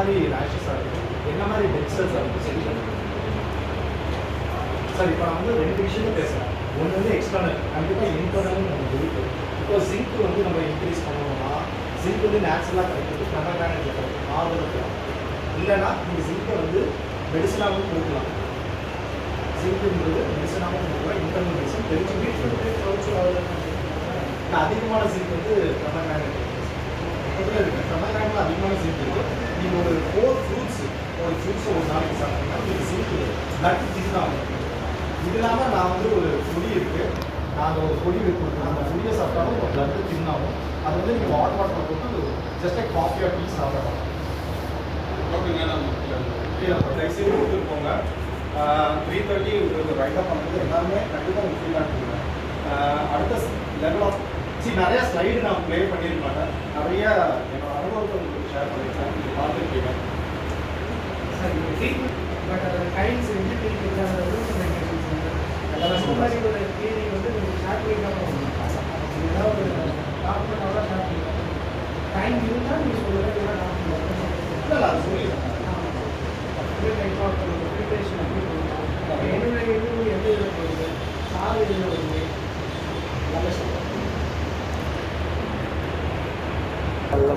மாதிரி ரேஷஸாக இருக்குது என்ன மாதிரி டெக்ஸ்டர்ஸ் இருக்குது சரி பண்ணுறது சார் இப்போ நான் வந்து ரெண்டு விஷயத்தை பேசுகிறேன் ஒன்று வந்து எக்ஸ்டர்னல் கண்டிப்பாக இன்டர்னல் நமக்கு இருக்குது இப்போ ஜிங்க் வந்து நம்ம இன்க்ரீஸ் பண்ணணும்னா ஜிங்க் வந்து நேச்சுரலாக கிடைக்கிறது பிரமகானில் கிடைக்கும் ஆதரவு இல்லைன்னா நீங்கள் ஜிங்கை வந்து மெடிசனாகவும் கொடுக்கலாம். ஜிங்க்ன்றது மெடிசனாகவும் கொடுக்கலாம். இன்டர்னல் மெடிசன் தெரிஞ்சு அதிகமான ஜிங்க் வந்து பிரமகானில் பக்கத்தில் இருக்கு. அதிகமான ஜிங்க் இருக்குது நீங்கள் ஒரு ஃபோர் ஃப்ரூட்ஸ் ஒரு ஃப்ரூட்ஸ் ஒரு நாளைக்கு சாப்பிட்டீங்கன்னா உங்களுக்கு ஜிங்க் பிளட் தின்னாகும் இது இல்லாமல் நான் வந்து ஒரு பொடி இருக்குது நாங்கள் ஒரு பொடி கொடுக்குறோம் அந்த பொடியை சாப்பிட்டாலும் உங்கள் பிளட்டு தின்னாகும் அது வந்து நீங்கள் வாட்டர் வாட்டர் போட்டு ஜஸ்ட் காஃபி ஆர் டீ சாப்பிடலாம் ஓகேங்க நம்ம தயவுசெய்து கொடுத்துட்டு போங்க த்ரீ தேர்ட்டி உங்களுக்கு ரைட் பண்ணுறது எல்லாமே கண்டிப்பாக உங்களுக்கு ஃபீல் ஆகிடுங்க அடுத்த லெவல் ஆஃப் சி நிறையா ஸ்லைடு நான் ப்ளே பண்ணியிருக்க மாட்டேன் நிறைய என்னோட அனுபவத்தை உங்களுக்கு ஷேர் பண்ணியிருக்கேன் நீங்கள் பார்த்துருப்பீங்க பட் அதோட கைண்ட்ஸ் வந்து ட்ரீட்மெண்ட் அதோட ரூல்ஸ் அண்ட் வந்து நீங்கள் ஷார்ட் பண்ணி. தான் போகணும் ஏதாவது ஒரு டாக்டரோட ஷார்ட் பண்ணி டைம் இருந்தால் நீங்கள் சொல்லுங்கள் இல்லை டாக்டர் இல்லை இல்லை அது சொல்லிடுறேன் ப்ரிப்பரேஷன் அப்படி பண்ணுவோம் என்னுடைய இது எந்த இதில் போகுது சார் இதில் வருது எல்லாமே சொல்லுங்கள் நல்ல